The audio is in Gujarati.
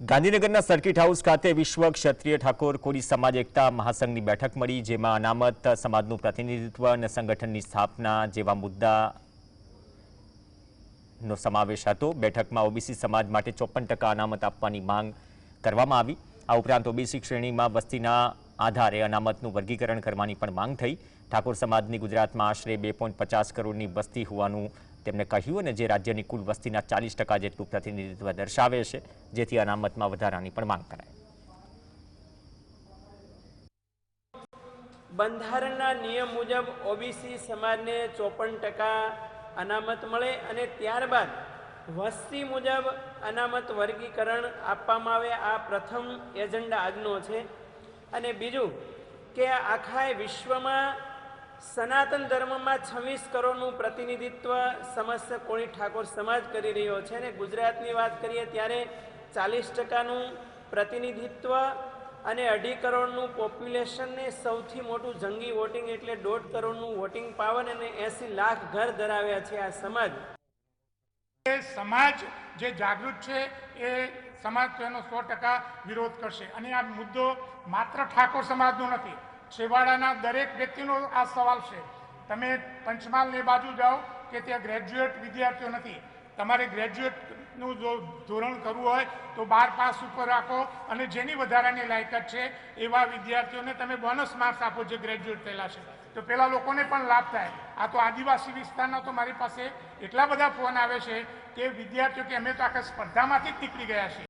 ગાંધીનગરના સર્કિટ હાઉસ ખાતે વિશ્વ ક્ષત્રિય ઠાકોર કોળી સમાજ એકતા મહાસંઘની બેઠક મળી, જેમાં અનામત સમાજનું પ્રતિનિધિત્વ અને સંગઠનની સ્થાપના જેવા મુદ્દા નો સમાવેશ હતો. બેઠકમાં ઓબીસી સમાજ માટે ચોપન અનામત આપવાની માંગ કરવામાં આવી. આ ઉપરાંત ઓબીસી શ્રેણીમાં વસ્તીના આધારે અનામતનું વર્ગીકરણ કરવાની પણ માંગ થઈ. ઠાકોર સમાજની ગુજરાતમાં આશરે બે કરોડની વસ્તી હોવાનું તેમણે કહ્યું અને જે રાજ્યની કુલ વસ્તીના ચાલીસ ટકા જેટલું પ્રતિનિધિત્વ દર્શાવે છે, જેથી અનામતમાં વધારાની પણ માંગ કરાય. બંધારણના નિયમ મુજબ ઓબીસી સમાજને ચોપન ટકા અનામત મળે અને ત્યારબાદ વસ્તી મુજબ અનામત વર્ગીકરણ આપવામાં આવે, આ પ્રથમ એજન્ડા આજનો છે. અને બીજું કે આખા વિશ્વમાં સનાતન ધર્મમાં છવ્વીસ કરોડનું પ્રતિનિધિત્વ સમસ્ત કોળી ઠાકોર સમાજ કરી રહ્યો છે અને ગુજરાતની વાત કરીએ ત્યારે ચાલીસ ટકાનું પ્રતિનિધિત્વ અને અઢી કરોડનું પોપ્યુલેશનને સૌથી મોટું જંગી વોટિંગ એટલે દોઢ કરોડનું વોટિંગ પાવર અને એંસી લાખ ઘર ધરાવ્યા છે આ સમાજ. સમાજ જે જાગૃત છે એ સમાજ તેનો સો ટકા વિરોધ કરશે. અને આ મુદ્દો માત્ર ઠાકોર સમાજનો નથી છેવાડાના દરેક વ્યક્તિનો આ સવાલ છે. તમે પંચમહાલની બાજુ જાઓ કે ત્યાં ગ્રેજ્યુએટ વિદ્યાર્થીઓ નથી. તમારે ગ્રેજ્યુએટનું જો ધોરણ કરવું હોય તો બાર પાસ ઉપર રાખો અને જેની વધારાની લાયકાત છે એવા વિદ્યાર્થીઓને તમે બોનસ માર્ક્સ આપો જે ગ્રેજ્યુએટ થયેલા છે. તો પેલા લોકોને પણ લાભ થાય. આ તો આદિવાસી વિસ્તારના તો મારી પાસે એટલા બધા ફોન આવે છે કે વિદ્યાર્થીઓ કે અમે તો આખા સ્પર્ધામાંથી જ નીકળી ગયા છીએ.